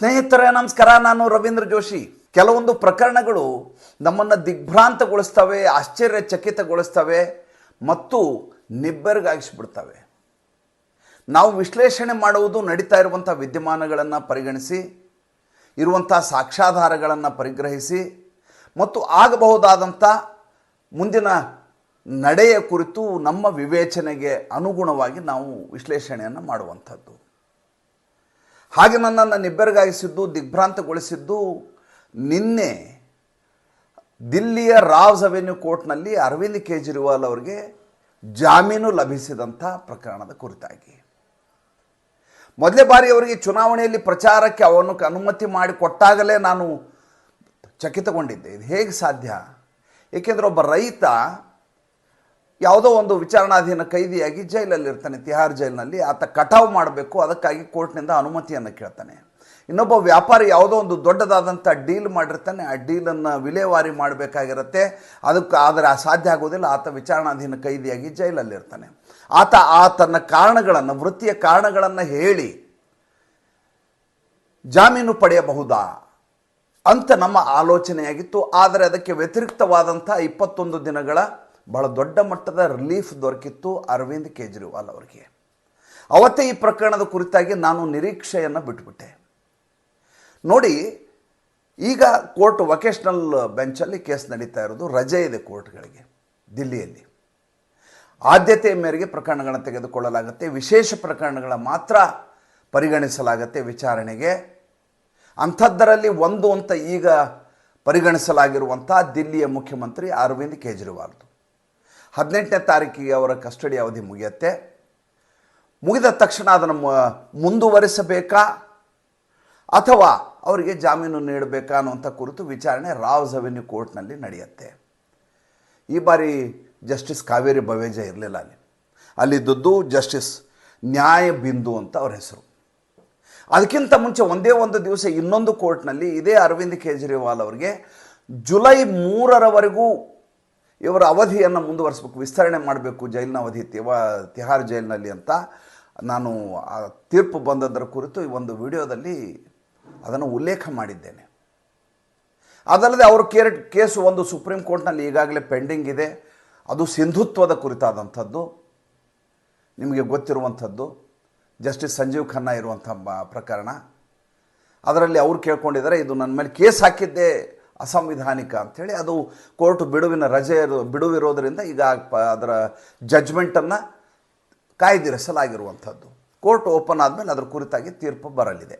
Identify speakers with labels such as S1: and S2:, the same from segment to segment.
S1: ಸ್ನೇಹಿತರೆ, ನಮಸ್ಕಾರ. ನಾನು ರವೀಂದ್ರ ಜೋಶಿ. ಕೆಲವೊಂದು ಪ್ರಕರಣಗಳು ನಮ್ಮನ್ನು ದಿಗ್ಭ್ರಾಂತಗೊಳಿಸ್ತವೆ, ಆಶ್ಚರ್ಯಚಕಿತಗೊಳಿಸ್ತವೆ ಮತ್ತು ನಿಬ್ಬೆರಗಾಗಿಸ್ಬಿಡ್ತವೆ. ನಾವು ವಿಶ್ಲೇಷಣೆ ಮಾಡುವುದು ನಡೀತಾ ಇರುವಂಥ ವಿದ್ಯಮಾನಗಳನ್ನು ಪರಿಗಣಿಸಿ, ಇರುವಂಥ ಸಾಕ್ಷ್ಯಾಧಾರಗಳನ್ನು ಪರಿಗ್ರಹಿಸಿ ಮತ್ತು ಆಗಬಹುದಾದಂಥ ಮುಂದಿನ ನಡೆಯ ಕುರಿತು ನಮ್ಮ ವಿವೇಚನೆಗೆ ಅನುಗುಣವಾಗಿ ನಾವು ವಿಶ್ಲೇಷಣೆಯನ್ನು ಮಾಡುವಂಥದ್ದು. ಹಾಗೆ ನನ್ನನ್ನು ನಿಬ್ಬೆರಗಾಗಿಸಿದ್ದು, ದಿಗ್ಭ್ರಾಂತಗೊಳಿಸಿದ್ದು, ನಿನ್ನೆ ದಿಲ್ಲಿಯ ರಾವ್ಸ್ ಅವೆನ್ಯೂ ಕೋರ್ಟ್ನಲ್ಲಿ ಅರವಿಂದ್ ಕೇಜ್ರಿವಾಲ್ ಅವರಿಗೆ ಜಾಮೀನು ಲಭಿಸಿದಂಥ ಪ್ರಕರಣದ ಕುರಿತಾಗಿ. ಮೊದಲೇ ಬಾರಿ ಅವರಿಗೆ ಚುನಾವಣೆಯಲ್ಲಿ ಪ್ರಚಾರಕ್ಕೆ ಅವನು ಅನುಮತಿ ಮಾಡಿ ಕೊಟ್ಟಾಗಲೇ ನಾನು ಚಕಿತಗೊಂಡಿದ್ದೆ. ಇದು ಹೇಗೆ ಸಾಧ್ಯ? ಏಕೆಂದರೆ ಒಬ್ಬ ರೈತ ಯಾವುದೋ ಒಂದು ವಿಚಾರಣಾಧೀನ ಕೈದಿಯಾಗಿ ಜೈಲಲ್ಲಿ ಇರ್ತಾನೆ ತಿಹಾರ್ ಜೈಲಿನಲ್ಲಿ. ಆತ ಕಟಾವು ಮಾಡಬೇಕು, ಅದಕ್ಕಾಗಿ ಕೋರ್ಟ್ನಿಂದ ಅನುಮತಿಯನ್ನು ಕೇಳ್ತಾನೆ. ಇನ್ನೊಬ್ಬ ವ್ಯಾಪಾರಿ ಯಾವುದೋ ಒಂದು ದೊಡ್ಡದಾದಂಥ ಡೀಲ್ ಮಾಡಿರ್ತಾನೆ, ಆ ಡೀಲನ್ನು ವಿಲೇವಾರಿ ಮಾಡಬೇಕಾಗಿರುತ್ತೆ. ಅದಕ್ಕೆ ಆದರೆ ಆ ಸಾಧ್ಯ ಆಗೋದಿಲ್ಲ, ಆತ ವಿಚಾರಣಾಧೀನ ಕೈದಿಯಾಗಿ ಜೈಲಲ್ಲಿ ಇರ್ತಾನೆ ಆತ ಆ ತನ್ನ ಕಾರಣಗಳನ್ನು, ವೃತ್ತಿಯ ಕಾರಣಗಳನ್ನು ಹೇಳಿ, ಜಾಮೀನು ಪಡೆಯಬಹುದಾ ಅಂತ ನಮ್ಮ ಆಲೋಚನೆಯಾಗಿತ್ತು. ಆದರೆ ಅದಕ್ಕೆ ವ್ಯತಿರಿಕ್ತವಾದಂಥ ಇಪ್ಪತ್ತೊಂದು ದಿನಗಳ ಬಹಳ ದೊಡ್ಡ ಮಟ್ಟದ ರಿಲೀಫ್ ದೊರಕಿತ್ತು ಅರವಿಂದ್ ಕೇಜ್ರಿವಾಲ್ ಅವರಿಗೆ. ಅವತ್ತೇ ಈ ಪ್ರಕರಣದ ಕುರಿತಾಗಿ ನಾನು ನಿರೀಕ್ಷೆಯನ್ನು ಬಿಟ್ಬಿಟ್ಟೆ. ನೋಡಿ, ಈಗ ಕೋರ್ಟ್ ವೊಕೇಶ್ನಲ್ ಬೆಂಚಲ್ಲಿ ಕೇಸ್ ನಡೀತಾ ಇರೋದು ರಜೆ ಇದೆ ಕೋರ್ಟ್ಗಳಿಗೆ, ದಿಲ್ಲಿಯಲ್ಲಿ. ಆದ್ಯತೆಯ ಮೇರೆಗೆ ಪ್ರಕರಣಗಳನ್ನು ತೆಗೆದುಕೊಳ್ಳಲಾಗುತ್ತೆ, ವಿಶೇಷ ಪ್ರಕರಣಗಳ ಮಾತ್ರ ಪರಿಗಣಿಸಲಾಗುತ್ತೆ ವಿಚಾರಣೆಗೆ. ಅಂಥದ್ದರಲ್ಲಿ ಒಂದು ಅಂತ ಈಗ ಪರಿಗಣಿಸಲಾಗಿರುವಂಥ ದಿಲ್ಲಿಯ ಮುಖ್ಯಮಂತ್ರಿ ಅರವಿಂದ್ ಕೇಜ್ರಿವಾಲ್ದು. ಹದಿನೆಂಟನೇ ತಾರೀಕಿಗೆ ಅವರ ಕಸ್ಟಡಿ ಅವಧಿ ಮುಗಿಯುತ್ತೆ. ಮುಗಿದ ತಕ್ಷಣ ಅದನ್ನು ಮುಂದುವರಿಸಬೇಕಾ? ಅಥವಾ ಅವರಿಗೆ ಜಾಮೀನು ನೀಡಬೇಕಾ ಅನ್ನುವಂಥ ಕುರಿತು ವಿಚಾರಣೆ ರಾವ್ಸ್ ಅವೆನ್ಯೂ ಕೋರ್ಟ್ನಲ್ಲಿ ನಡೆಯುತ್ತೆ. ಈ ಬಾರಿ ಜಸ್ಟಿಸ್ ಕಾವೇರಿ ಬವೇಜ ಇರಲಿಲ್ಲ ಅಲ್ಲಿ. ಅಲ್ಲಿದ್ದದ್ದು ಜಸ್ಟಿಸ್ ನ್ಯಾಯ ಬಿಂದು ಅಂತ ಅವ್ರ ಹೆಸರು. ಅದಕ್ಕಿಂತ ಮುಂಚೆ ಒಂದೇ ಒಂದು ದಿವಸ ಇನ್ನೊಂದು ಕೋರ್ಟ್ನಲ್ಲಿ ಇದೇ ಅರವಿಂದ್ ಕೇಜ್ರಿವಾಲ್ ಅವರಿಗೆ ಜುಲೈ ಮೂರರವರೆಗೂ ಇವರ ಅವಧಿಯನ್ನು ಮುಂದುವರಿಸಬೇಕು, ವಿಸ್ತರಣೆ ಮಾಡಬೇಕು, ಜೈಲಿನ ಅವಧಿ, ತಿವ, ತಿಹಾರ್ ಜೈಲಿನಲ್ಲಿ ಅಂತ ನಾನು ಆ ತೀರ್ಪು ಬಂದದರ ಕುರಿತು ಈ ಒಂದು ವಿಡಿಯೋದಲ್ಲಿ ಅದನ್ನು ಉಲ್ಲೇಖ ಮಾಡಿದ್ದೇನೆ. ಅದಲ್ಲದೆ ಅವರು ಕೇರ್, ಕೇಸು ಒಂದು ಸುಪ್ರೀಂ ಕೋರ್ಟ್ನಲ್ಲಿ ಈಗಾಗಲೇ ಪೆಂಡಿಂಗ್ ಇದೆ. ಅದು ಸಿಂಧುತ್ವದ ಕುರಿತಾದಂಥದ್ದು. ನಿಮಗೆ ಗೊತ್ತಿರುವಂಥದ್ದು. ಜಸ್ಟಿಸ್ ಸಂಜೀವ್ ಖನ್ನಾ ಇರುವಂಥ ಪ್ರಕರಣ. ಅದರಲ್ಲಿ ಅವ್ರು ಕೇಳ್ಕೊಂಡಿದ್ದಾರೆ, ಇದು ನನ್ನ ಮೇಲೆ ಕೇಸ್ ಹಾಕಿದ್ದೇ ಅಸಂವಿಧಾನಿಕ ಅಂಥೇಳಿ ಅದು ಕೋರ್ಟ್ ಬಿಡುವಿನ ರಜೆ ಬಿಡುವಿರೋದರಿಂದ ಈಗ ಅದರ ಜಜ್ಮೆಂಟನ್ನು ಕಾಯ್ದಿರಿಸಲಾಗಿರುವಂಥದ್ದು. ಕೋರ್ಟ್ ಓಪನ್ ಆದಮೇಲೆ ಅದರ ಕುರಿತಾಗಿ ತೀರ್ಪು ಬರಲಿದೆ.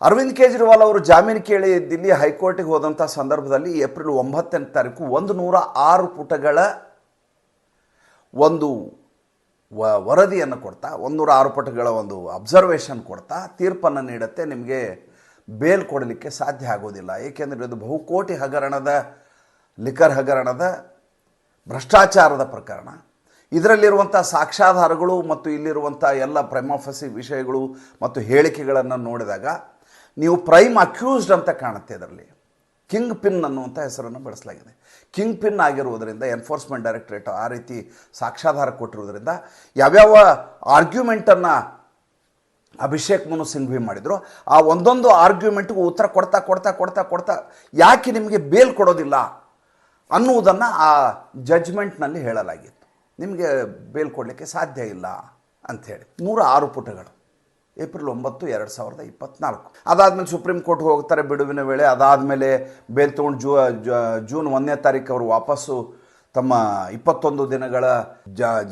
S1: ಅರವಿಂದ್ ಕೇಜ್ರಿವಾಲ್ ಅವರು ಜಾಮೀನು ಕೇಳಿ ದಿಲ್ಲಿ ಹೈಕೋರ್ಟಿಗೆ ಹೋದಂಥ ಸಂದರ್ಭದಲ್ಲಿ ಏಪ್ರಿಲ್ ಒಂಬತ್ತನೇ ತಾರೀಕು ಒಂದು ನೂರ ಆರು ಪುಟಗಳ ಒಂದು ವ ವರದಿಯನ್ನು ಕೊಡ್ತಾ, ಒಂದು ನೂರ ಆರು ಪುಟಗಳ ಒಂದು ಅಬ್ಸರ್ವೇಷನ್ ಕೊಡ್ತಾ ತೀರ್ಪನ್ನು ನೀಡುತ್ತೆ. ನಿಮಗೆ ಬೇಲ್ ಕೊಡಲಿಕ್ಕೆ ಸಾಧ್ಯ ಆಗೋದಿಲ್ಲ. ಏಕೆಂದರೆ ಇದು ಬಹುಕೋಟಿ ಹಗರಣದ, ಲಿಕರ್ ಹಗರಣದ ಭ್ರಷ್ಟಾಚಾರದ ಪ್ರಕರಣ. ಇದರಲ್ಲಿರುವಂಥ ಸಾಕ್ಷ್ಯಾಧಾರಗಳು ಮತ್ತು ಇಲ್ಲಿರುವಂಥ ಎಲ್ಲ ಪ್ರೈಮಾಫಸಿ ವಿಷಯಗಳು ಮತ್ತು ಹೇಳಿಕೆಗಳನ್ನು ನೋಡಿದಾಗ ನೀವು ಪ್ರೈಮ್ ಅಕ್ಯೂಸ್ಡ್ ಅಂತ ಕಾಣುತ್ತೆ ಇದರಲ್ಲಿ. ಕಿಂಗ್ ಪಿನ್ ಅನ್ನುವಂಥ ಹೆಸರನ್ನು ಬಳಸಲಾಗಿದೆ. ಕಿಂಗ್ ಪಿನ್ ಆಗಿರುವುದರಿಂದ, ಎನ್ಫೋರ್ಸ್ಮೆಂಟ್ ಡೈರೆಕ್ಟ್ರೇಟ್ ಆ ರೀತಿ ಸಾಕ್ಷ್ಯಾಧಾರ ಕೊಟ್ಟಿರುವುದರಿಂದ, ಯಾವ್ಯಾವ ಆರ್ಗ್ಯುಮೆಂಟನ್ನು ಅಭಿಷೇಕ್ ಮನು ಸಿಂಘ್ವಿ ಮಾಡಿದರು. ಆ ಒಂದೊಂದು ಆರ್ಗ್ಯುಮೆಂಟ್ಗೂ ಉತ್ತರ ಕೊಡ್ತಾ ಕೊಡ್ತಾ ಕೊಡ್ತಾ ಕೊಡ್ತಾ ಯಾಕೆ ನಿಮಗೆ ಬೇಲ್ ಕೊಡೋದಿಲ್ಲ ಅನ್ನುವುದನ್ನು ಆ ಜಜ್ಮೆಂಟ್ನಲ್ಲಿ ಹೇಳಲಾಗಿತ್ತು. ನಿಮಗೆ ಬೇಲ್ ಕೊಡಲಿಕ್ಕೆ ಸಾಧ್ಯ ಇಲ್ಲ ಅಂಥೇಳಿ ನೂರ ಆರು ಪುಟಗಳು. ಏಪ್ರಿಲ್ ಒಂಬತ್ತು, ಎರಡು ಸಾವಿರದ ಇಪ್ಪತ್ನಾಲ್ಕು. ಅದಾದಮೇಲೆ ಸುಪ್ರೀಂ ಕೋರ್ಟ್ಗೆ ಹೋಗ್ತಾರೆ ಬಿಡುವಿನ ವೇಳೆ. ಅದಾದಮೇಲೆ ಬೇಲ್ ತೊಗೊಂಡು ಜೂ, ಜೂನ್ ಒಂದನೇ ತಾರೀಕು ಅವರು ವಾಪಸ್ಸು ತಮ್ಮ ಇಪ್ಪತ್ತೊಂದು ದಿನಗಳ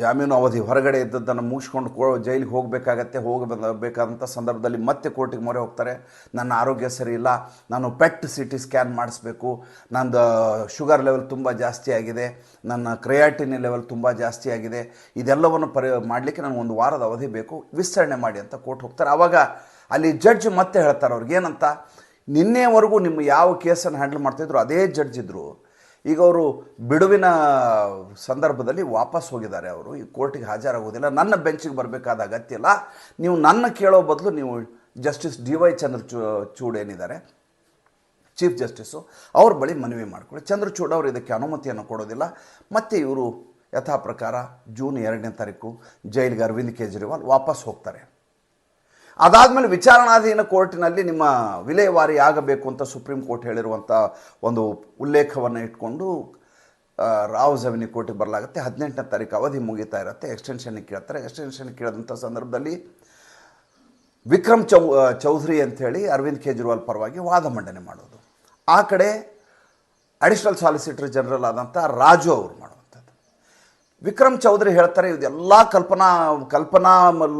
S1: ಜಾಮೀನು ಅವಧಿ ಹೊರಗಡೆ ಇದ್ದದ್ದನ್ನು ಮುಗಿಸ್ಕೊಂಡು ಜೈಲಿಗೆ ಹೋಗಬೇಕಾಗತ್ತೆ ಹೋಗಬೇಕಾದಂಥ ಸಂದರ್ಭದಲ್ಲಿ ಮತ್ತೆ ಕೋರ್ಟಿಗೆ ಮೊರೆ ಹೋಗ್ತಾರೆ. ನನ್ನ ಆರೋಗ್ಯ ಸರಿ ಇಲ್ಲ, ನಾನು ಪೆಟ್ ಸಿ ಟಿ ಸ್ಕ್ಯಾನ್ ಮಾಡಿಸ್ಬೇಕು, ನಂದು, ಶುಗರ್ ಲೆವೆಲ್ ತುಂಬ ಜಾಸ್ತಿ ಆಗಿದೆ, ನನ್ನ ಕ್ರಿಯಾಟಿನ್ ಲೆವೆಲ್ ತುಂಬ ಜಾಸ್ತಿ ಆಗಿದೆ, ಇದೆಲ್ಲವನ್ನು ಪರಿ, ಮಾಡಲಿಕ್ಕೆ ನನಗೆ ಒಂದು ವಾರದ ಅವಧಿ ಬೇಕು, ವಿಸ್ತರಣೆ ಮಾಡಿ ಅಂತ ಕೋರ್ಟ್ ಹೋಗ್ತಾರೆ. ಆವಾಗ ಅಲ್ಲಿ ಜಡ್ಜ್ ಮತ್ತೆ ಹೇಳ್ತಾರೆ ಅವ್ರಿಗೆ, ಏನಂತ, ನಿನ್ನೆವರೆಗೂ ನಿಮ್ಮ ಯಾವ ಕೇಸನ್ನು ಹ್ಯಾಂಡಲ್ ಮಾಡ್ತಾಯಿದ್ರು ಅದೇ ಜಡ್ಜ್ ಇದ್ದರು ಈಗ ಅವರು ಬಿಡುವಿನ ಸಂದರ್ಭದಲ್ಲಿ ವಾಪಸ್ ಹೋಗಿದ್ದಾರೆ ಅವರು. ಈ ಕೋರ್ಟಿಗೆ ಹಾಜರಾಗೋದಿಲ್ಲ ನನ್ನ ಬೆಂಚಿಗೆ ಬರಬೇಕಾದ ಅಗತ್ಯ ಇಲ್ಲ. ನೀವು ನನ್ನ ಕೇಳೋ ಬದಲು ನೀವು justice D Y Chandrachud ಏನಿದ್ದಾರೆ, ಚೀಫ್ ಜಸ್ಟಿಸ್ಸು ಅವ್ರ ಬಳಿ ಮನವಿ ಮಾಡಿಕೊಳ್ಳಿ. ಚಂದ್ರಚೂಡ್ ಅವರು ಇದಕ್ಕೆ ಅನುಮತಿಯನ್ನು ಕೊಡೋದಿಲ್ಲ. ಮತ್ತು ಇವರು ಯಥಾ ಪ್ರಕಾರ ಜೂನ್ ಎರಡನೇ ತಾರೀಕು ಜೈಲಿಗೆ ಅರವಿಂದ್ ಕೇಜ್ರಿವಾಲ್ ವಾಪಸ್ ಹೋಗ್ತಾರೆ. ಅದಾದಮೇಲೆ ವಿಚಾರಣಾಧೀನ ಕೋರ್ಟಿನಲ್ಲಿ ನಿಮ್ಮ ವಿಲೇವಾರಿ ಆಗಬೇಕು ಅಂತ ಸುಪ್ರೀಂ ಕೋರ್ಟ್ ಹೇಳಿರುವಂಥ ಒಂದು ಉಲ್ಲೇಖವನ್ನು ಇಟ್ಕೊಂಡು ರಾವ್ ಜಮಿನಿ ಕೋರ್ಟಿಗೆ ಬರಲಾಗುತ್ತೆ. ಹದಿನೆಂಟನೇ ತಾರೀಕು ಅವಧಿ ಮುಗಿತಾ ಇರುತ್ತೆ. ಎಕ್ಸ್ಟೆನ್ಷನ್ ಕೇಳ್ತಾರೆ. ಎಕ್ಸ್ಟೆನ್ಷನ್ ಕೇಳಿದಂಥ ಸಂದರ್ಭದಲ್ಲಿ ವಿಕ್ರಮ್ ಚೌ ಚೌಧರಿ ಅಂಥೇಳಿ ಅರವಿಂದ್ ಕೇಜ್ರಿವಾಲ್ ಪರವಾಗಿ ವಾದ ಮಂಡನೆ ಮಾಡೋದು. ಆ ಕಡೆ ಅಡಿಷನಲ್ ಸಾಲಿಸಿಟರ್ ಜನರಲ್ ಆದಂಥ ರಾಜು ಅವರು ಮಾಡುವಂಥದ್ದು ವಿಕ್ರಮ್ ಚೌಧರಿ ಹೇಳ್ತಾರೆ, ಇದೆಲ್ಲ ಕಲ್ಪನಾ ಕಲ್ಪನಾ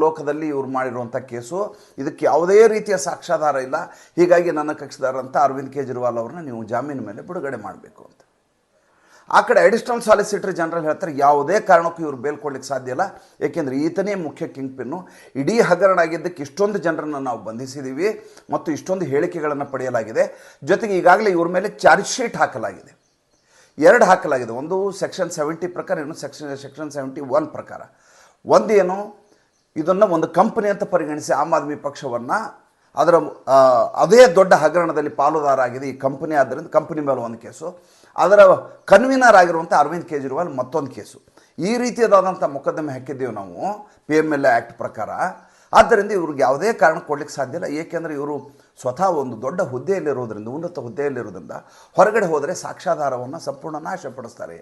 S1: ಲೋಕದಲ್ಲಿ ಇವ್ರು ಮಾಡಿರುವಂಥ ಕೇಸು. ಇದಕ್ಕೆ ಯಾವುದೇ ರೀತಿಯ ಸಾಕ್ಷ್ಯಾಧಾರ ಇಲ್ಲ. ಹೀಗಾಗಿ ನನ್ನ ಕಕ್ಷಿದಾರಂಥ ಅರವಿಂದ್ ಕೇಜ್ರಿವಾಲ್ ಅವ್ರನ್ನ ನೀವು ಜಾಮೀನು ಮೇಲೆ ಬಿಡುಗಡೆ ಮಾಡಬೇಕು ಅಂತ. ಆ ಕಡೆ ಅಡಿಷನಲ್ ಸಾಲಿಸಿಟರ್ ಜನರಲ್ ಹೇಳ್ತಾರೆ, ಯಾವುದೇ ಕಾರಣಕ್ಕೂ ಇವ್ರು ಬೇಲ್ ಕೊಡ್ಲಿಕ್ಕೆ ಸಾಧ್ಯ ಇಲ್ಲ. ಏಕೆಂದರೆ ಈತನೇ ಮುಖ್ಯ ಕಿಂಗ್ ಪಿನ್ನು. ಇಡೀ ಹಗರಣ ಆಗಿದ್ದಕ್ಕೆ ಇಷ್ಟೊಂದು ಜನರನ್ನು ನಾವು ಬಂಧಿಸಿದ್ದೀವಿ ಮತ್ತು ಇಷ್ಟೊಂದು ಹೇಳಿಕೆಗಳನ್ನು ಪಡೆಯಲಾಗಿದೆ. ಜೊತೆಗೆ ಈಗಾಗಲೇ ಇವ್ರ ಮೇಲೆ ಚಾರ್ಜ್ ಶೀಟ್ ಹಾಕಲಾಗಿದೆ. ಎರಡು ಹಾಕಲಾಗಿದೆ. ಒಂದು ಸೆಕ್ಷನ್ ಸೆವೆಂಟಿ ಪ್ರಕಾರ ಇನ್ನು ಸೆಕ್ಷನ್ ಸೆಕ್ಷನ್ ಸೆವೆಂಟಿ ಒನ್ ಪ್ರಕಾರ. ಒಂದೇನು ಇದನ್ನು ಒಂದು ಕಂಪನಿ ಅಂತ ಪರಿಗಣಿಸಿ ಆಮ್ ಆದ್ಮಿ ಪಕ್ಷವನ್ನು ಅದರ ಅದೇ ದೊಡ್ಡ ಹಗರಣದಲ್ಲಿ ಪಾಲುದಾರ ಆಗಿದೆ ಈ ಕಂಪನಿ ಆದ್ದರಿಂದ ಕಂಪನಿ ಮೇಲೆ ಒಂದು ಕೇಸು ಅದರ ಕನ್ವೀನರ್ ಆಗಿರುವಂಥ ಅರವಿಂದ್ ಕೇಜ್ರಿವಾಲ್ ಮತ್ತೊಂದು ಕೇಸು ಈ ರೀತಿಯಾದಂಥ ಮೊಕದ್ದಮೆ ಹಾಕಿದ್ದೀವಿ ನಾವು ಪಿ ಎಂ ಎಲ್ ಆ್ಯಕ್ಟ್ ಪ್ರಕಾರ. ಆದ್ದರಿಂದ ಇವ್ರಿಗೆ ಯಾವುದೇ ಕಾರಣ ಕೊಡಲಿಕ್ಕೆ ಸಾಧ್ಯ ಇಲ್ಲ. ಏಕೆಂದರೆ ಇವರು ಸ್ವತಃ ಒಂದು ದೊಡ್ಡ ಹುದ್ದೆಯಲ್ಲಿರೋದ್ರಿಂದ ಉನ್ನತ ಹುದ್ದೆಯಲ್ಲಿರೋದ್ರಿಂದ ಹೊರಗಡೆ ಹೋದರೆ ಸಾಕ್ಷಾಧಾರವನ್ನು ಸಂಪೂರ್ಣ ನಾಶಪಡಿಸ್ತಾರೆ.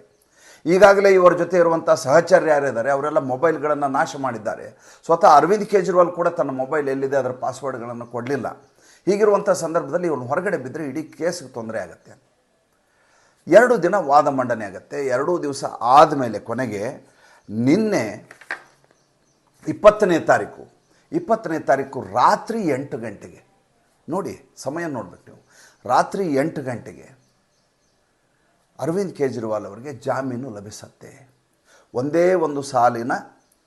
S1: ಈಗಾಗಲೇ ಇವರ ಜೊತೆ ಇರುವಂಥ ಸಹಚರ್ಯ ಯಾರಿದ್ದಾರೆ, ಅವರೆಲ್ಲ ಮೊಬೈಲ್ಗಳನ್ನು ನಾಶ ಮಾಡಿದ್ದಾರೆ. ಸ್ವತಃ ಅರವಿಂದ್ ಕೇಜ್ರಿವಾಲ್ ಕೂಡ ತನ್ನ ಮೊಬೈಲ್ ಎಲ್ಲಿದೆ, ಅದರ ಪಾಸ್ವರ್ಡ್ಗಳನ್ನು ಕೊಡಲಿಲ್ಲ. ಹೀಗಿರುವಂಥ ಸಂದರ್ಭದಲ್ಲಿ ಇವನು ಹೊರಗಡೆ ಬಿದ್ದರೆ ಇಡೀ ಕೇಸ್ಗೆ ತೊಂದರೆ ಆಗುತ್ತೆ. ಎರಡು ದಿನ ವಾದ ಮಂಡನೆ ಆಗುತ್ತೆ. ಎರಡೂ ದಿವಸ ಆದಮೇಲೆ ಕೊನೆಗೆ ನಿನ್ನೆ ಇಪ್ಪತ್ತನೇ ತಾರೀಕು ಇಪ್ಪತ್ತನೇ ತಾರೀಕು ರಾತ್ರಿ ಎಂಟು ಗಂಟೆಗೆ ನೋಡಿ, ಸಮಯ ನೋಡ್ಬೇಕು ನೀವು ರಾತ್ರಿ ಎಂಟು ಗಂಟೆಗೆ ಅರವಿಂದ್ ಕೇಜ್ರಿವಾಲ್ ಅವರಿಗೆ ಜಾಮೀನು ಲಭಿಸತ್ತೆ. ಒಂದೇ ಒಂದು ಸಾಲಿನ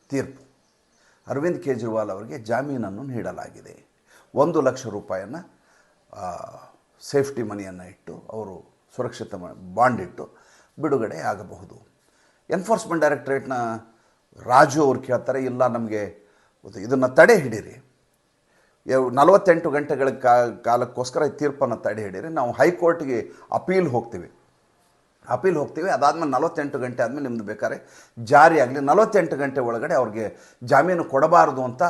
S1: ತೀರ್ಪು. ಅರವಿಂದ್ ಕೇಜ್ರಿವಾಲ್ ಅವರಿಗೆ ಜಾಮೀನನ್ನು ನೀಡಲಾಗಿದೆ. ಒಂದು ಲಕ್ಷ ರೂಪಾಯಿಯನ್ನು ಸೇಫ್ಟಿ ಮನಿಯನ್ನು ಇಟ್ಟು, ಅವರು ಸುರಕ್ಷಿತ ಬಾಂಡ್ ಇಟ್ಟು ಬಿಡುಗಡೆ ಆಗಬಹುದು. ಎನ್ಫೋರ್ಸ್ಮೆಂಟ್ ಡೈರೆಕ್ಟರೇಟ್ನ ರಾಜು ಅವ್ರು ಕೇಳ್ತಾರೆ, ಇಲ್ಲ ನಮಗೆ, ಇದನ್ನು ತಡೆ ಹಿಡೀರಿ. ನಲವತ್ತೆಂಟು ಗಂಟೆಗಳ ಕಾಲಕ್ಕೋಸ್ಕರ ಈ ತೀರ್ಪನ್ನು ತಡೆ ಹಿಡೀರಿ ನಾವು ಹೈಕೋರ್ಟ್ಗೆ ಅಪೀಲ್ ಹೋಗ್ತೀವಿ. ಅಪೀಲ್ ಹೋಗ್ತೀವಿ. ಅದಾದಮೇಲೆ ನಲವತ್ತೆಂಟು ಗಂಟೆ ಆದಮೇಲೆ ನಿಮ್ದು ಬೇಕಾದ್ರೆ ಜಾರಿ ಆಗಲಿ. ನಲವತ್ತೆಂಟು ಗಂಟೆ ಒಳಗಡೆ ಅವ್ರಿಗೆ ಜಾಮೀನು ಕೊಡಬಾರ್ದು ಅಂತ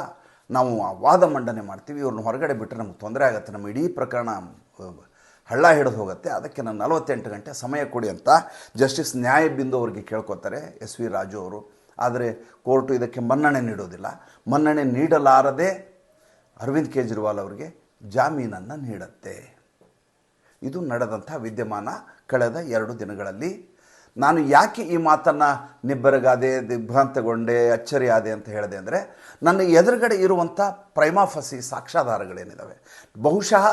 S1: ನಾವು ವಾದ ಮಂಡನೆ ಮಾಡ್ತೀವಿ. ಇವ್ರನ್ನ ಹೊರಗಡೆ ಬಿಟ್ಟರೆ ನಮ್ಗೆ ತೊಂದರೆ ಆಗುತ್ತೆ. ನಮ್ಮ ಇಡೀ ಪ್ರಕರಣ ಹಳ್ಳ ಹಿಡಿದು ಹೋಗುತ್ತೆ. ಅದಕ್ಕೆ ನಾನು ನಲವತ್ತೆಂಟು ಗಂಟೆ ಸಮಯ ಕೊಡಿ ಅಂತ ಜಸ್ಟಿಸ್ ನ್ಯಾಯ ಬಿಂದು ಅವರಿಗೆ ಕೇಳ್ಕೊತಾರೆ. ಎಸ್ ವಿ ರಾಜು ಅವರು. ಆದರೆ ಕೋರ್ಟು ಇದಕ್ಕೆ ಮನ್ನಣೆ ನೀಡೋದಿಲ್ಲ. ಮನ್ನಣೆ ನೀಡಲಾರದೆ ಅರವಿಂದ್ ಕೇಜ್ರಿವಾಲ್ ಅವರಿಗೆ ಜಾಮೀನನ್ನು ನೀಡುತ್ತೆ. ಇದು ನಡೆದಂಥ ವಿದ್ಯಮಾನ ಕಳೆದ ಎರಡು ದಿನಗಳಲ್ಲಿ. ನಾನು ಯಾಕೆ ಈ ಮಾತನ್ನು ನಿಬ್ಬರಗಾದೆ, ದಿಗ್ಭ್ರಾಂತಗೊಂಡೆ, ಅಚ್ಚರಿಯಾದೆ ಅಂತ ಹೇಳಿದೆ ಅಂದರೆ, ನನ್ನ ಎದುರುಗಡೆ ಇರುವಂಥ ಪ್ರೈಮಾಫಸಿ ಸಾಕ್ಷ್ಯಾಧಾರಗಳೇನಿದ್ದಾವೆ ಬಹುಶಃ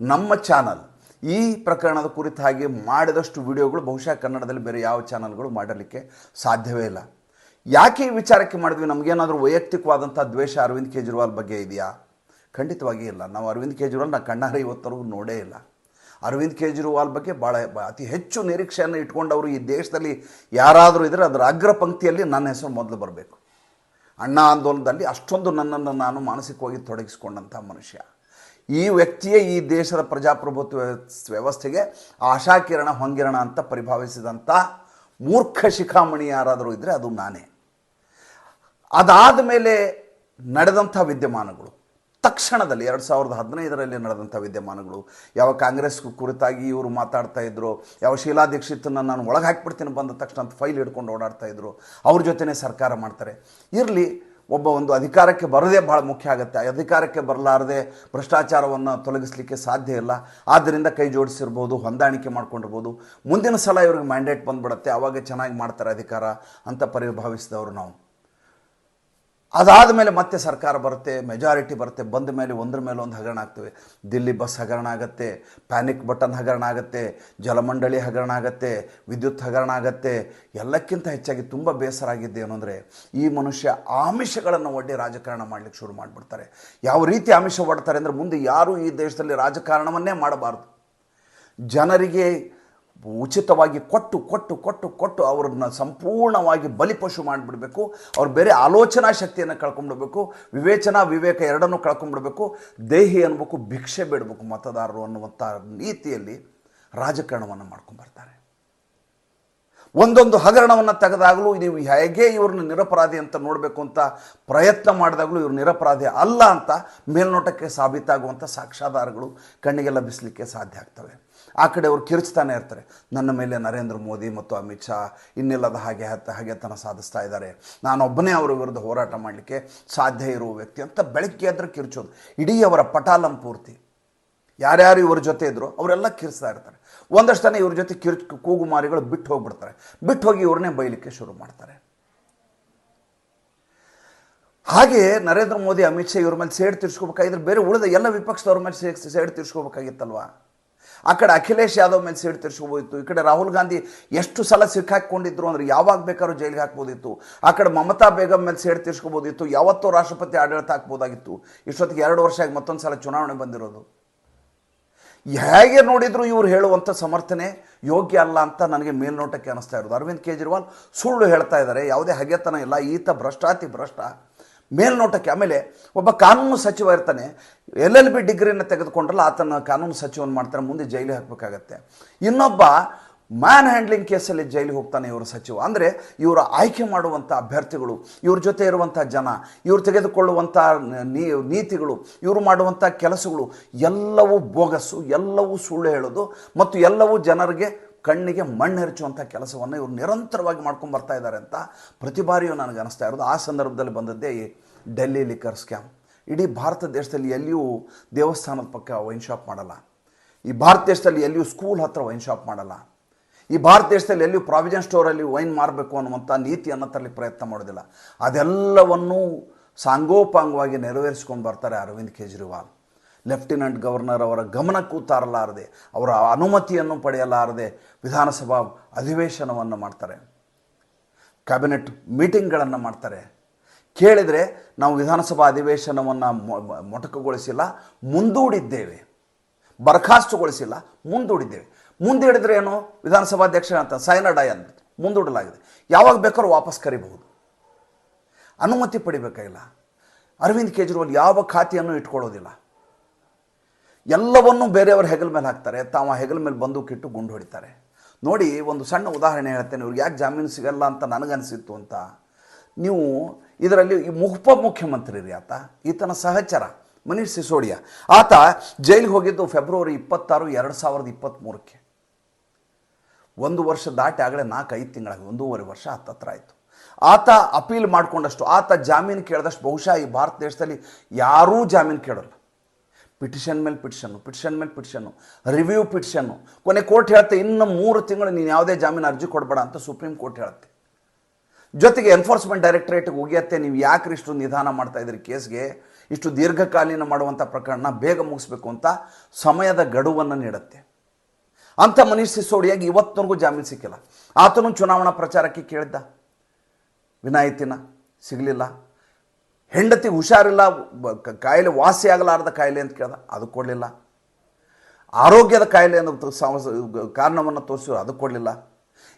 S1: ನಮ್ಮ ಚಾನಲ್ ಈ ಪ್ರಕರಣದ ಕುರಿತಾಗಿ ಮಾಡಿದಷ್ಟು ವಿಡಿಯೋಗಳು ಬಹುಶಃ ಕನ್ನಡದಲ್ಲಿ ಬೇರೆ ಯಾವ ಚಾನಲ್ಗಳು ಮಾಡಲಿಕ್ಕೆ ಸಾಧ್ಯವೇ ಇಲ್ಲ. ಯಾಕೆ ಈ ವಿಚಾರಕ್ಕೆ ಮಾಡಿದ್ವಿ? ನಮಗೇನಾದರೂ ವೈಯಕ್ತಿಕವಾದಂಥ ದ್ವೇಷ ಅರವಿಂದ್ ಕೇಜ್ರಿವಾಲ್ ಬಗ್ಗೆ ಇದೆಯಾ? ಖಂಡಿತವಾಗಿ ಇಲ್ಲ. ನಾವು ಅರವಿಂದ್ ಕೇಜ್ರಿವಾಲ್ ನಾ ಕಣ್ಣಾರೆ ಇವತ್ತರೆಗೂ ನೋಡೇ ಇಲ್ಲ. ಅರವಿಂದ್ ಕೇಜ್ರಿವಾಲ್ ಬಗ್ಗೆ ಭಾಳ ಅತಿ ಹೆಚ್ಚು ನಿರೀಕ್ಷೆಯನ್ನು ಇಟ್ಕೊಂಡವರು ಈ ದೇಶದಲ್ಲಿ ಯಾರಾದರೂ ಇದ್ದರೆ ಅದರ ಅಗ್ರ ಪಂಕ್ತಿಯಲ್ಲಿ ನನ್ನ ಹೆಸರು ಮೊದಲು ಬರಬೇಕು. ಅಣ್ಣ ಆಂದೋಲನದಲ್ಲಿ ಅಷ್ಟೊಂದು ನನ್ನನ್ನು ನಾನು ಮಾನಸಿಕವಾಗಿ ತೊಡಗಿಸಿಕೊಂಡಂಥ ಮನುಷ್ಯ. ಈ ವ್ಯಕ್ತಿಯೇ ಈ ದೇಶದ ಪ್ರಜಾಪ್ರಭುತ್ವ ವ್ಯವಸ್- ವ್ಯವಸ್ಥೆಗೆ ಆಶಾಕಿರಣ ಹೊಂಗಿರಣ ಅಂತ ಪರಿಭಾವಿಸಿದಂಥ ಮೂರ್ಖ ಶಿಖಾಮಣಿ ಯಾರಾದರೂ ಇದ್ದರೆ ಅದು ನಾನೇ. ಅದಾದ ಮೇಲೆ ನಡೆದಂಥ ವಿದ್ಯಮಾನಗಳು. ತಕ್ಷಣದಲ್ಲಿ ಎರಡು ಸಾವಿರದ ಹದಿನೈದರಲ್ಲಿ ನಡೆದಂಥ ವಿದ್ಯಮಾನಗಳು. ಯಾವ ಕಾಂಗ್ರೆಸ್ ಕುರಿತಾಗಿ ಇವರು ಮಾತಾಡ್ತಾ ಇದ್ರು, ಯಾವ ಶೀಲಾ ದೀಕ್ಷಿತನ್ನು ನಾನು ಒಳಗೆ ಹಾಕ್ಬಿಡ್ತೀನಿ ಬಂದ ತಕ್ಷಣ ಅಂತ ಫೈಲ್ ಹಿಡ್ಕೊಂಡು ಓಡಾಡ್ತಾ ಇದ್ರು, ಅವ್ರ ಜೊತೆನೇ ಸರ್ಕಾರ ಮಾಡ್ತಾರೆ. ಇರಲಿ, ಒಬ್ಬ ಒಂದು ಅಧಿಕಾರಕ್ಕೆ ಬರೋದೇ ಭಾಳ ಮುಖ್ಯ ಆಗುತ್ತೆ. ಅಧಿಕಾರಕ್ಕೆ ಬರಲಾರದೆ ಭ್ರಷ್ಟಾಚಾರವನ್ನು ತೊಲಗಿಸಲಿಕ್ಕೆ ಸಾಧ್ಯ ಇಲ್ಲ. ಆದ್ದರಿಂದ ಕೈ ಜೋಡಿಸಿರ್ಬೋದು, ಹೊಂದಾಣಿಕೆ ಮಾಡ್ಕೊಂಡಿರ್ಬೋದು. ಮುಂದಿನ ಸಲ ಇವ್ರಿಗೆ ಮ್ಯಾಂಡೇಟ್ ಬಂದ್ಬಿಡತ್ತೆ. ಆವಾಗ ಚೆನ್ನಾಗಿ ಮಾಡ್ತಾರೆ ಅಧಿಕಾರ ಅಂತ ಪರಿಭಾವಿಸಿದವರು ನಾವು. ಅದಾದ ಮೇಲೆ ಮತ್ತೆ ಸರ್ಕಾರ ಬರುತ್ತೆ ಮೆಜಾರಿಟಿ ಬರುತ್ತೆ, ಬಂದ ಮೇಲೆ ಒಂದ್ರ ಮೇಲೆ ಒಂದು ಹಗರಣ ಆಗ್ತವೆ. ದಿಲ್ಲಿ ಬಸ್ ಹಗರಣ ಆಗುತ್ತೆ ಪ್ಯಾನಿಕ್ ಬಟನ್ ಹಗರಣ ಆಗುತ್ತೆ, ಜಲಮಂಡಳಿ ಹಗರಣ ಆಗುತ್ತೆ, ವಿದ್ಯುತ್ ಹಗರಣ ಆಗುತ್ತೆ. ಎಲ್ಲಕ್ಕಿಂತ ಹೆಚ್ಚಾಗಿ ತುಂಬ ಬೇಸರ ಆಗಿದ್ದು ಏನು ಅಂದರೆ, ಈ ಮನುಷ್ಯ ಆಮಿಷಗಳನ್ನು ಒಡ್ಡಿ ರಾಜಕಾರಣ ಮಾಡಲಿಕ್ಕೆ ಶುರು ಮಾಡಿಬಿಡ್ತಾರೆ. ಯಾವ ರೀತಿ ಆಮಿಷ ಒಡ್ತಾರೆ ಅಂದರೆ, ಮುಂದೆ ಯಾರೂ ಈ ದೇಶದಲ್ಲಿ ರಾಜಕಾರಣವನ್ನೇ ಮಾಡಬಾರ್ದು. ಜನರಿಗೆ ಉಚಿತವಾಗಿ ಕೊಟ್ಟು ಕೊಟ್ಟು ಕೊಟ್ಟು ಕೊಟ್ಟು ಅವ್ರನ್ನ ಸಂಪೂರ್ಣವಾಗಿ ಬಲಿಪಶು ಮಾಡಿಬಿಡಬೇಕು. ಅವ್ರು ಬೇರೆ ಆಲೋಚನಾ ಶಕ್ತಿಯನ್ನು ಕಳ್ಕೊಂಡ್ಬಿಡ್ಬೇಕು ವಿವೇಚನಾ, ವಿವೇಕ ಎರಡನ್ನು ಕಳ್ಕೊಂಡ್ಬಿಡ್ಬೇಕು ದೇಹಿ ಅನ್ಬೇಕು, ಭಿಕ್ಷೆ ಬೇಡಬೇಕು ಮತದಾರರು ಅನ್ನುವಂಥ ನೀತಿಯಲ್ಲಿ ರಾಜಕಾರಣವನ್ನು ಮಾಡ್ಕೊಂಡ್ಬರ್ತಾರೆ ಒಂದೊಂದು ಹಗರಣವನ್ನು ತೆಗೆದಾಗಲೂ ನೀವು ಹೇಗೆ ಇವ್ರನ್ನ ನಿರಪರಾಧಿ ಅಂತ ನೋಡಬೇಕು ಅಂತ ಪ್ರಯತ್ನ ಮಾಡಿದಾಗಲೂ ಇವ್ರು ನಿರಪರಾಧಿ ಅಲ್ಲ ಅಂತ ಮೇಲ್ನೋಟಕ್ಕೆ ಸಾಬೀತಾಗುವಂಥ ಸಾಕ್ಷ್ಯಾಧಾರಗಳು ಕಣ್ಣಿಗೆ ಲಭಿಸಲಿಕ್ಕೆ ಸಾಧ್ಯ ಆಗ್ತವೆ. ಆ ಕಡೆ ಅವ್ರು ಕಿರ್ಚ್ತಾನೆ ಇರ್ತಾರೆ. ನನ್ನ ಮೇಲೆ ನರೇಂದ್ರ ಮೋದಿ ಮತ್ತು ಅಮಿತ್ ಶಾ ಇನ್ನಿಲ್ಲದ ಹಾಗೆ ಹತ್ತ ಹಾಗೆತನ ಸಾಧಿಸ್ತಾ ಇದ್ದಾರೆ. ನಾನೊಬ್ಬನೇ ಅವರ ವಿರುದ್ಧ ಹೋರಾಟ ಮಾಡಲಿಕ್ಕೆ ಸಾಧ್ಯ ಇರುವ ವ್ಯಕ್ತಿ ಅಂತ ಬೆಳಗ್ಗೆ ಎದ್ರೆ ಕಿರ್ಚೋದು. ಇಡೀ ಅವರ ಪಟಾಲಂ ಪೂರ್ತಿ. ಯಾರ್ಯಾರು ಇವ್ರ ಜೊತೆ ಇದ್ರು ಅವರೆಲ್ಲ ಕಿರಿಸ್ತಾ ಇರ್ತಾರೆ. ಒಂದಷ್ಟು ಜನ ಇವ್ರ ಜೊತೆ ಕಿರ್ಚ್, ಕೂಗುಮಾರಿಗಳು ಬಿಟ್ಟು ಹೋಗ್ಬಿಡ್ತಾರೆ. ಬಿಟ್ಟು ಹೋಗಿ ಇವ್ರನ್ನೇ ಬೈಲಿಕ್ಕೆ ಶುರು ಮಾಡ್ತಾರೆ. ಹಾಗೆ ನರೇಂದ್ರ ಮೋದಿ, ಅಮಿತ್ ಶಾ ಇವ್ರ ಮೇಲೆ ಸೇಡ್ ತೀರ್ಸ್ಕೋಬೇಕಾಗಿದ್ರೆ ಬೇರೆ ಉಳಿದ ಎಲ್ಲ ವಿಪಕ್ಷದವ್ರ ಮೇಲೆ ಸೇಡ್ ತೀರ್ಸ್ಕೋಬೇಕಾಗಿತ್ತಲ್ವಾ? ಆ ಕಡೆ ಅಖಿಲೇಶ್ ಯಾದವ್ ಮೇಲೆ ಸೇಡು ತೀರ್ಸ್ಕೋಬೋದಿತ್ತು. ಈ ಕಡೆ ರಾಹುಲ್ ಗಾಂಧಿ ಎಷ್ಟು ಸಲ ಸಿಕ್ಕಾಕೊಂಡಿದ್ರು ಅಂದ್ರೆ ಯಾವಾಗ ಬೇಕಾದ್ರೂ ಜೈಲಿಗೆ ಹಾಕ್ಬೋದಿತ್ತು. ಆ ಕಡೆ ಮಮತಾ ಬೇಗಂ ಮೇಲೆ ಸೇಡ್ ತೀರ್ಸ್ಕೋಬೋದಿತ್ತು. ಯಾವತ್ತೋ ರಾಷ್ಟ್ರಪತಿ ಆಡಳಿತ ಹಾಕ್ಬೋದಾಗಿತ್ತು. ಇಷ್ಟೊತ್ತಿಗೆ ಎರಡು ವರ್ಷ ಆಗಿ ಮತ್ತೊಂದು ಸಲ ಚುನಾವಣೆ ಬಂದಿರೋದು. ಹೇಗೆ ನೋಡಿದ್ರು ಇವ್ರು ಹೇಳುವಂಥ ಸಮರ್ಥನೆ ಯೋಗ್ಯ ಅಲ್ಲ ಅಂತ ನನಗೆ ಮೇಲ್ನೋಟಕ್ಕೆ ಅನಿಸ್ತಾ ಇರೋದು. ಅರವಿಂದ್ ಕೇಜ್ರಿವಾಲ್ ಸುಳ್ಳು ಹೇಳ್ತಾ ಇದ್ದಾರೆ. ಯಾವುದೇ ಹಗೆತನ ಇಲ್ಲ. ಈತ ಭ್ರಷ್ಟಾತಿ ಭ್ರಷ್ಟ. ಮೇಲ್ನೋಟಕ್ಕೆ, ಆಮೇಲೆ ಒಬ್ಬ ಕಾನೂನು ಸಚಿವ ಇರ್ತಾನೆ, ಎಲ್ ಎಲ್ ಬಿ ಡಿಗ್ರಿನ ತೆಗೆದುಕೊಂಡ್ರಲ್ಲ, ಆತನ ಕಾನೂನು ಸಚಿವನ ಮಾಡ್ತಾರೆ, ಮುಂದೆ ಜೈಲಿಗೆ ಹಾಕಬೇಕಾಗತ್ತೆ. ಇನ್ನೊಬ್ಬ ಮ್ಯಾನ್ ಹ್ಯಾಂಡ್ಲಿಂಗ್ ಕೇಸಲ್ಲಿ ಜೈಲಿಗೆ ಹೋಗ್ತಾನೆ ಇವರು ಸಚಿವ. ಅಂದರೆ ಇವರು ಆಯ್ಕೆ ಮಾಡುವಂಥ ಅಭ್ಯರ್ಥಿಗಳು, ಇವ್ರ ಜೊತೆ ಇರುವಂಥ ಜನ, ಇವರು ತೆಗೆದುಕೊಳ್ಳುವಂಥ ನೀತಿಗಳು, ಇವರು ಮಾಡುವಂಥ ಕೆಲಸಗಳು, ಎಲ್ಲವೂ ಬೋಗಸ್ಸು ಎಲ್ಲವೂ ಸುಳ್ಳು ಹೇಳೋದು, ಮತ್ತು ಎಲ್ಲವೂ ಜನರಿಗೆ ಕಣ್ಣಿಗೆ ಮಣ್ಣು ಎರಚುವಂಥ ಕೆಲಸವನ್ನು ಇವರು ನಿರಂತರವಾಗಿ ಮಾಡ್ಕೊಂಡು ಬರ್ತಾ ಇದ್ದಾರೆ ಅಂತ ಪ್ರತಿ ಬಾರಿಯೂ ನನಗೆ ಅನಿಸ್ತಾ ಇರೋದು. ಆ ಸಂದರ್ಭದಲ್ಲಿ ಬಂದದ್ದೇ ಈ ಡೆಲ್ಲಿ ಲಿಕ್ಕರ್ ಸ್ಕ್ಯಾಮ್. ಇಡೀ ಭಾರತ ದೇಶದಲ್ಲಿ ಎಲ್ಲಿಯೂ ದೇವಸ್ಥಾನದ ಪಕ್ಕ ವೈನ್ ಶಾಪ್ ಮಾಡಲ್ಲ. ಈ ಭಾರತ ದೇಶದಲ್ಲಿ ಎಲ್ಲಿಯೂ ಸ್ಕೂಲ್ ಹತ್ರ ವೈನ್ ಶಾಪ್ ಮಾಡಲ್ಲ. ಈ ಭಾರತ ದೇಶದಲ್ಲಿ ಎಲ್ಲಿಯೂ ಪ್ರಾವಿಜನ್ ಸ್ಟೋರಲ್ಲಿ ವೈನ್ ಮಾರಬೇಕು ಅನ್ನುವಂಥ ನೀತಿಯನ್ನು ತರಲಿಕ್ಕೆ ಪ್ರಯತ್ನ ಮಾಡೋದಿಲ್ಲ ಅದೆಲ್ಲವನ್ನೂ ಸಾಂಗೋಪಾಂಗವಾಗಿ ನೆರವೇರಿಸ್ಕೊಂಡು ಬರ್ತಾರೆ ಅರವಿಂದ್ ಕೇಜ್ರಿವಾಲ್. ಲೆಫ್ಟಿನೆಂಟ್ ಗವರ್ನರ್ ಅವರ ಗಮನಕ್ಕೂ ತರಲಾರದೆ, ಅವರ ಅನುಮತಿಯನ್ನು ಪಡೆಯಲಾರದೆ ವಿಧಾನಸಭಾ ಅಧಿವೇಶನವನ್ನು ಮಾಡ್ತಾರೆ. ಕ್ಯಾಬಿನೆಟ್ ಮೀಟಿಂಗ್ಗಳನ್ನು ಮಾಡ್ತಾರೆ. ಕೇಳಿದರೆ ನಾವು ವಿಧಾನಸಭಾ ಅಧಿವೇಶನವನ್ನು ಮೊಟಕಗೊಳಿಸಿಲ್ಲ, ಮುಂದೂಡಿದ್ದೇವೆ. ಬರ್ಖಾಸ್ತುಗೊಳಿಸಿಲ್ಲ ಮುಂದೂಡಿದ್ದೇವೆ. ಮುಂದೂಡಿದ್ರೆ ಏನು? ವಿಧಾನಸಭಾಧ್ಯಕ್ಷ ಅಂತ, ಸೈನಡಾಯ್ ಅಂತ ಮುಂದೂಡಲಾಗಿದೆ. ಯಾವಾಗ ಬೇಕಾದ್ರೂ ವಾಪಸ್ ಕರಿಬಹುದು. ಅನುಮತಿ ಪಡಿಬೇಕಾಗಿಲ್ಲ. ಅರವಿಂದ್ ಕೇಜ್ರಿವಾಲ್ ಯಾವ ಖಾತೆಯನ್ನು ಇಟ್ಕೊಳ್ಳೋದಿಲ್ಲ. ಎಲ್ಲವನ್ನೂ ಬೇರೆಯವ್ರ ಹೆಗಲ ಮೇಲೆ ಹಾಕ್ತಾರೆ. ತಾವು ಹೆಗಲ ಮೇಲೆ ಬಂದೂಕಿಟ್ಟು ಗುಂಡು ಹೊಡಿತಾರೆ. ನೋಡಿ, ಒಂದು ಸಣ್ಣ ಉದಾಹರಣೆ ಹೇಳ್ತೇನೆ. ಇವ್ರಿಗೆ ಯಾಕೆ ಜಾಮೀನು ಸಿಗಲ್ಲ ಅಂತ ನನಗನ್ಸಿತ್ತು ಅಂತ. ನೀವು ಇದರಲ್ಲಿ ಈ ಮುಖ್ಯಮಂತ್ರಿ ರೀ ಆತ. ಈತನ ಸಹಚರ, ಮನೀಶ್ ಸಿಸೋಡಿಯಾ. ಆತ ಜೈಲಿಗೆ ಹೋಗಿದ್ದು ಫೆಬ್ರವರಿ ಇಪ್ಪತ್ತಾರು, ಎರಡು ಸಾವಿರದ ಇಪ್ಪತ್ತ್ಮೂರಕ್ಕೆ ಒಂದು ವರ್ಷ ದಾಟಿ ಆಗಲೇ ನಾಲ್ಕು, ಐದು ತಿಂಗಳಾಗಿ, ಒಂದೂವರೆ ವರ್ಷ ಹತ್ತತ್ರ ಆಯಿತು. ಆತ ಅಪೀಲ್ ಮಾಡಿಕೊಂಡಷ್ಟು, ಆತ ಜಾಮೀನು ಕೇಳಿದಷ್ಟು ಬಹುಶಃ ಈ ಭಾರತ ದೇಶದಲ್ಲಿ ಯಾರೂ ಜಾಮೀನು ಕೇಳೋಲ್ಲ. ಪಿಟಿಷನ್ ಮೇಲೆ ಪಿಟಿಷನ್ನು ಪಿಟಿಷನ್ ಮೇಲೆ ಪಿಟಿಷನ್ನು ರಿವ್ಯೂ ಪಿಟಿಷನ್ನು ಕೊನೆ ಕೋರ್ಟ್ ಹೇಳುತ್ತೆ ಇನ್ನು ಮೂರು ತಿಂಗಳು ನೀನು ಯಾವುದೇ ಜಾಮೀನು ಅರ್ಜಿ ಕೊಡಬೇಡ ಅಂತ ಸುಪ್ರೀಂ ಕೋರ್ಟ್ ಹೇಳುತ್ತೆ ಜೊತೆಗೆ ಎನ್ಫೋರ್ಸ್ಮೆಂಟ್ ಡೈರೆಕ್ಟರೇಟ್ಗೆ ಹೋಗಿಯತ್ತೆ, ನೀವು ಯಾಕೆ ಇಷ್ಟು ನಿಧಾನ ಮಾಡ್ತಾ ಇದ್ರಿ ಕೇಸ್ಗೆ? ಇಷ್ಟು ದೀರ್ಘಕಾಲೀನ ಮಾಡುವಂಥ ಪ್ರಕರಣ ಬೇಗ ಮುಗಿಸ್ಬೇಕು ಅಂತ ಸಮಯದ ಗಡುವನ್ನು ನೀಡುತ್ತೆ. ಅಂಥ ಮನೀಶ್ ಸಿಸೋಡಿಯಾಗಿ ಇವತ್ತಿನವರೆಗೂ ಜಾಮೀನು ಸಿಕ್ಕಿಲ್ಲ. ಆತನು ಚುನಾವಣಾ ಪ್ರಚಾರಕ್ಕೆ ಕೇಳಿದ್ದ. ವಿನಾಯಿತಿನ ಸಿಗಲಿಲ್ಲ. ಹೆಂಡತಿ ಹುಷಾರಿಲ್ಲ ಕಾಯಿಲೆ ವಾಸಿ ಆಗಲಾರದ ಕಾಯಿಲೆ ಅಂತ ಕೇಳ್ದ, ಅದು ಕೊಡಲಿಲ್ಲ. ಆರೋಗ್ಯದ ಕಾಯಿಲೆ ಅನ್ನೋ ಕಾರಣವನ್ನು ತೋರಿಸಿ ಅದು ಕೊಡಲಿಲ್ಲ.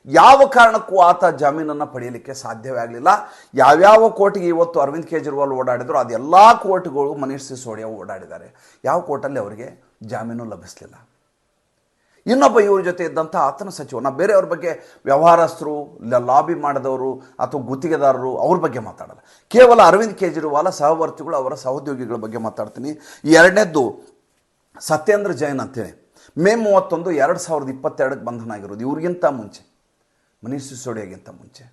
S1: ಯಾವ ಕಾರಣಕ್ಕೂ ಆತ ಜಾಮೀನನ್ನು ಪಡೆಯಲಿಕ್ಕೆ ಸಾಧ್ಯವೇ ಆಗಲಿಲ್ಲ. ಯಾವ್ಯಾವ ಕೋರ್ಟಿಗೆ ಇವತ್ತು ಅರವಿಂದ್ ಕೇಜ್ರಿವಾಲ್ ಓಡಾಡಿದ್ರು ಅದೆಲ್ಲ ಕೋರ್ಟ್ಗಳು ಮನೀಶ್ ಸಿಸೋಡಿಯಾ ಓಡಾಡಿದ್ದಾರೆ. ಯಾವ ಕೋರ್ಟಲ್ಲಿ ಅವರಿಗೆ ಜಾಮೀನು ಲಭಿಸಲಿಲ್ಲ. ಇನ್ನೊಬ್ಬ ಇವ್ರ ಜೊತೆ ಇದ್ದಂಥ ಆತನ ಸಚಿವ, ನಾ ಬೇರೆಯವ್ರ ಬಗ್ಗೆ ವ್ಯವಹಾರಸ್ಥರು, ಇಲ್ಲ ಲಾಬಿ ಮಾಡಿದವರು ಅಥವಾ ಗುತ್ತಿಗೆದಾರರು ಅವ್ರ ಬಗ್ಗೆ ಮಾತಾಡಲ್ಲ. ಕೇವಲ ಅರವಿಂದ್ ಕೇಜ್ರಿವಾಲ, ಸಹವರ್ತಿಗಳು ಅವರ ಸಹೋದ್ಯೋಗಿಗಳ ಬಗ್ಗೆ ಮಾತಾಡ್ತೀನಿ. ಎರಡನೇದ್ದು ಸತ್ಯೇಂದ್ರ ಜೈನ್ ಅಂತೇಳಿ ಮೇ ಮೂವತ್ತೊಂದು ಎರಡು ಸಾವಿರದ ಇಪ್ಪತ್ತೆರಡಕ್ಕೆ ಬಂಧನ ಆಗಿರೋದು. ಇವ್ರಿಗಿಂತ ಮುಂಚೆ ಮನೀಷ್ ಸಿಸೋಡಿಯಾಗಿಂತ ಮುಂಚೆ.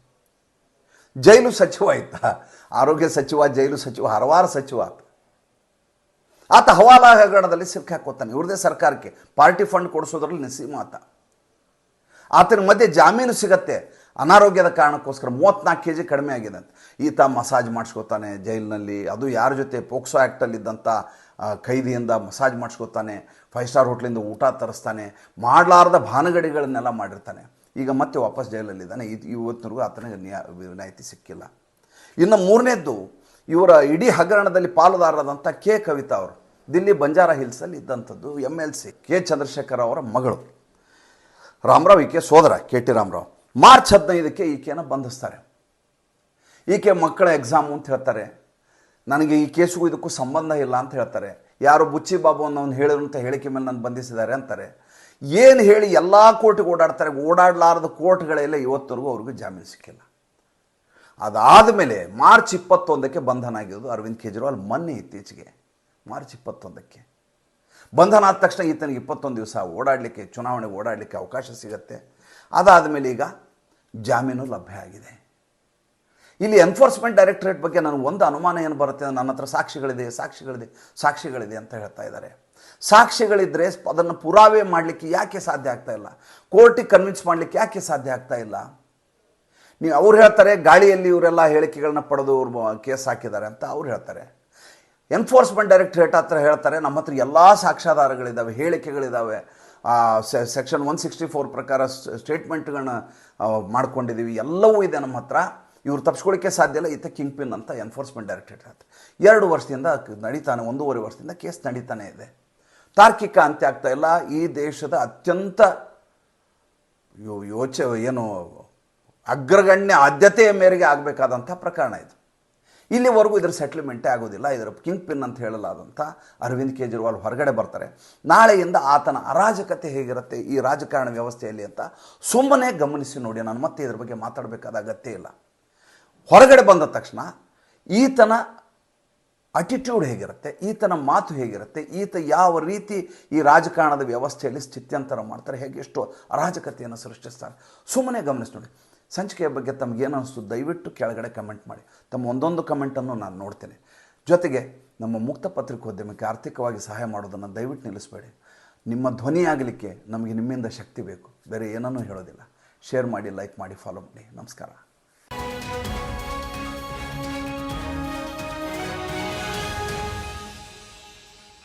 S1: ಜೈಲು ಸಚಿವ ಆಯ್ತಾ ಆರೋಗ್ಯ ಸಚಿವ, ಜೈಲು ಸಚಿವ, ಹಲವಾರು ಸಚಿವ ಆತ. ಆತ ಹವಾಲಾ ಹಗರಣದಲ್ಲಿ ಸಿಕ್ಕಾಕೋತಾನೆ ಇವ್ರದೇ ಸರ್ಕಾರಕ್ಕೆ. ಪಾರ್ಟಿ ಫಂಡ್ ಕೊಡಿಸೋದ್ರಲ್ಲಿ ನಸೀಮ ಆತ. ಆತನ ಮಧ್ಯೆ ಜಾಮೀನು ಸಿಗತ್ತೆ. ಅನಾರೋಗ್ಯದ ಕಾರಣಕ್ಕೋಸ್ಕರ ಮೂವತ್ನಾಲ್ಕು ಕೆ ಜಿ ಕಡಿಮೆ ಆಗಿದೆ ಈತ ಮಸಾಜ್ ಮಾಡಿಸ್ಕೋತಾನೆ ಜೈಲಿನಲ್ಲಿ. ಅದು ಯಾರ ಜೊತೆ ಪೋಕ್ಸೋ ಆ್ಯಕ್ಟಲ್ಲಿದ್ದಂಥ ಕೈದಿಯಿಂದ ಮಸಾಜ್ ಮಾಡಿಸ್ಕೋತಾನೆ. ಫೈವ್ ಸ್ಟಾರ್ ಹೋಟ್ಲಿಂದ ಊಟ ತರಿಸ್ತಾನೆ. ಮಾಡಲಾರ್ದ ಭಾನಗಡಿಗಳನ್ನೆಲ್ಲ ಮಾಡಿರ್ತಾನೆ. ಈಗ ಮತ್ತೆ ವಾಪಸ್ ಜೈಲಲ್ಲಿದ್ದಾನೆ. ಇದು ಇವತ್ತಿನವರೆಗೂ ಆತನಿಗೆ ನ್ಯಾ, ವಿನಾಯಿತಿ ಸಿಕ್ಕಿಲ್ಲ. ಇನ್ನು ಮೂರನೇದ್ದು ಇವರ ಇಡೀ ಹಗರಣದಲ್ಲಿ ಪಾಲುದಾರರಾದಂಥ ಕೆ. ಕವಿತಾ ಅವರು, ದಿಲ್ಲಿ ಬಂಜಾರ ಹಿಲ್ಸಲ್ಲಿ ಇದ್ದಂಥದ್ದು M L C K. Chandrashekar ಅವರ ಮಗಳು. ರಾಮರಾವ್ ಈಕೆ ಸೋದರ ಕೆ. ಟಿ. ರಾಮರಾವ್. ಮಾರ್ಚ್ ಹದಿನೈದಕ್ಕೆ ಈಕೆಯನ್ನು ಬಂಧಿಸ್ತಾರೆ. ಈಕೆ ಮಕ್ಕಳ ಎಕ್ಸಾಮು ಅಂತ ಹೇಳ್ತಾರೆ. ನನಗೆ ಈ ಕೇಸಿಗೂ ಇದಕ್ಕೂ ಸಂಬಂಧ ಇಲ್ಲ ಅಂತ ಹೇಳ್ತಾರೆ. ಯಾರು ಬುಚ್ಚಿ ಬಾಬು ಅನ್ನೋನು ಅಂತ ಹೇಳಿಕೆ ಮೇಲೆ ನಾನು ಬಂಧಿಸಿದ್ದಾರೆ ಅಂತಾರೆ. ಏನು ಹೇಳಿ ಎಲ್ಲ ಕೋರ್ಟಿಗೆ ಓಡಾಡ್ತಾರೆ, ಓಡಾಡಲಾರದ ಕೋರ್ಟ್ಗಳೆಲ್ಲ ಇವತ್ತರೆಗೂ ಅವ್ರಿಗೂ ಜಾಮೀನು ಸಿಕ್ಕಿಲ್ಲ. ಅದಾದ ಮೇಲೆ ಮಾರ್ಚ್ ಇಪ್ಪತ್ತೊಂದಕ್ಕೆ ಬಂಧನ ಆಗಿರೋದು ಅರವಿಂದ್ ಕೇಜ್ರಿವಾಲ್ ಮೊನ್ನೆ ಇತ್ತೀಚೆಗೆ. ಮಾರ್ಚ್ ಇಪ್ಪತ್ತೊಂದಕ್ಕೆ. ಬಂಧನ ಆದ ತಕ್ಷಣ ಈತನಿಗೆ ಇಪ್ಪತ್ತೊಂದು ದಿವಸ ಓಡಾಡಲಿಕ್ಕೆ ಚುನಾವಣೆಗೆ ಓಡಾಡಲಿಕ್ಕೆ ಅವಕಾಶ ಸಿಗತ್ತೆ. ಅದಾದ ಮೇಲೆ ಈಗ ಜಾಮೀನು ಲಭ್ಯ ಆಗಿದೆ. ಇಲ್ಲಿ ಎನ್ಫೋರ್ಸ್ಮೆಂಟ್ ಡೈರೆಕ್ಟರೇಟ್ ಬಗ್ಗೆ ನನಗೆ ಒಂದು ಅನುಮಾನ ಏನು ಬರುತ್ತೆ? ನನ್ನ ಹತ್ರ ಸಾಕ್ಷಿಗಳಿದೆ ಸಾಕ್ಷಿಗಳಿದೆ ಸಾಕ್ಷಿಗಳಿದೆ ಅಂತ ಹೇಳ್ತಾ ಇದ್ದಾರೆ. ಸಾಕ್ಷಿಗಳಿದ್ದರೆ ಅದನ್ನು ಪುರಾವೆ ಮಾಡಲಿಕ್ಕೆ ಯಾಕೆ ಸಾಧ್ಯ ಆಗ್ತಾ ಇಲ್ಲ? ಕೋರ್ಟಿಗೆ ಕನ್ವಿನ್ಸ್ ಮಾಡಲಿಕ್ಕೆ ಯಾಕೆ ಸಾಧ್ಯ ಆಗ್ತಾ ಇಲ್ಲ? ನೀವು ಅವ್ರು ಹೇಳ್ತಾರೆ, ಗಾಳಿಯಲ್ಲಿ ಇವರೆಲ್ಲ ಹೇಳಿಕೆಗಳನ್ನ ಪಡೆದು ಅವ್ರು ಕೇಸ್ ಹಾಕಿದ್ದಾರೆ ಅಂತ ಅವ್ರು ಹೇಳ್ತಾರೆ. ಎನ್ಫೋರ್ಸ್ಮೆಂಟ್ ಡೈರೆಕ್ಟ್ರೇಟ್ ಹತ್ರ ಹೇಳ್ತಾರೆ, ನಮ್ಮ ಹತ್ರ ಎಲ್ಲ ಸಾಕ್ಷ್ಯಾಧಾರಗಳಿದ್ದಾವೆ ಹೇಳಿಕೆಗಳಿದ್ದಾವೆ ಸೆಕ್ಷನ್ ಒನ್ ಸಿಕ್ಸ್ಟಿ ಫೋರ್ ಪ್ರಕಾರ ಸ್ಟೇಟ್ಮೆಂಟ್ಗಳನ್ನ ಮಾಡ್ಕೊಂಡಿದ್ದೀವಿ ಎಲ್ಲವೂ ಇದೆ ನಮ್ಮ ಹತ್ರ. ಇವ್ರು ತಪ್ಪಿಸ್ಕೊಳ್ಳಿಕ್ಕೆ ಸಾಧ್ಯ ಇಲ್ಲ. ಈತ ಕಿಂಗ್ ಪಿನ್ ಅಂತ ಎನ್ಫೋರ್ಸ್ಮೆಂಟ್ ಡೈರೆಕ್ಟ್ರೇಟ್ ಹೇಳ್ತಾರೆ ಎರಡು ವರ್ಷದಿಂದ ನಡೀತಾನೆ, ಒಂದೂವರೆ ವರ್ಷದಿಂದ ಕೇಸ್ ನಡೀತಾನೆ ಇದೆ. ತಾರ್ಕಿಕ ಅಂತ್ಯ ಆಗ್ತಾ ಇಲ್ಲ. ಈ ದೇಶದ ಅತ್ಯಂತ ಯೋಚ, ಏನು ಅಗ್ರಗಣ್ಯ ಆದ್ಯತೆಯ ಮೇರೆಗೆ ಆಗಬೇಕಾದಂಥ ಪ್ರಕರಣ ಇದು. ಇಲ್ಲಿವರೆಗೂ ಇದರ ಸೆಟ್ಲ್ಮೆಂಟೇ ಆಗೋದಿಲ್ಲ. ಇದರ ಕಿಂಗ್ ಪಿನ್ ಅಂತ ಹೇಳಲಾದಂಥ ಅರವಿಂದ್ ಕೇಜ್ರಿವಾಲ್ ಹೊರಗಡೆ ಬರ್ತಾರೆ. ನಾಳೆಯಿಂದ ಆತನ ಅರಾಜಕತೆ ಹೇಗಿರುತ್ತೆ, ಈ ರಾಜಕಾರಣ ವ್ಯವಸ್ಥೆಯಲ್ಲಿ ಅಂತ ಸುಮ್ಮನೆ ಗಮನಿಸಿ ನೋಡಿ. ನಾನು ಮತ್ತೆ ಇದ್ರ ಬಗ್ಗೆ ಮಾತಾಡಬೇಕಾದ ಅಗತ್ಯ ಇಲ್ಲ. ಹೊರಗಡೆ ಬಂದ ತಕ್ಷಣ ಈತನ ಅಟಿಟ್ಯೂಡ್ ಹೇಗಿರುತ್ತೆ, ಈತನ ಮಾತು ಹೇಗಿರುತ್ತೆ, ಈತ ಯಾವ ರೀತಿ ಈ ರಾಜಕಾರಣದ ವ್ಯವಸ್ಥೆಯಲ್ಲಿ ಸ್ಥಿತ್ಯಂತರ ಮಾಡ್ತಾರೆ, ಹೇಗೆ ಎಷ್ಟು ಅರಾಜಕತೆಯನ್ನು ಸೃಷ್ಟಿಸ್ತಾರೆ. ಸುಮ್ಮನೆ ಗಮನಿಸಿ ನೋಡಿ. ಸಂಚಿಕೆಯ ಬಗ್ಗೆ ತಮಗೇನು ಅನಿಸ್ತು, ದಯವಿಟ್ಟು ಕೆಳಗಡೆ ಕಮೆಂಟ್ ಮಾಡಿ. ತಮ್ಮ ಒಂದೊಂದು ಕಮೆಂಟನ್ನು ನಾನು ನೋಡ್ತೇನೆ. ಜೊತೆಗೆ ನಮ್ಮ ಮುಕ್ತ ಪತ್ರಿಕೋದ್ಯಮಕ್ಕೆ ಆರ್ಥಿಕವಾಗಿ ಸಹಾಯ ಮಾಡೋದನ್ನು ದಯವಿಟ್ಟು ನಿಲ್ಲಿಸಬೇಡಿ. ನಿಮ್ಮ ಧ್ವನಿಯಾಗಲಿಕ್ಕೆ ನಮಗೆ ನಿಮ್ಮಿಂದ ಶಕ್ತಿ ಬೇಕು. ಬೇರೆ ಏನನ್ನೂ ಹೇಳೋದಿಲ್ಲ. ಶೇರ್ ಮಾಡಿ ಲೈಕ್ ಮಾಡಿ ಫಾಲೋ ಮಾಡಿ. ನಮಸ್ಕಾರ.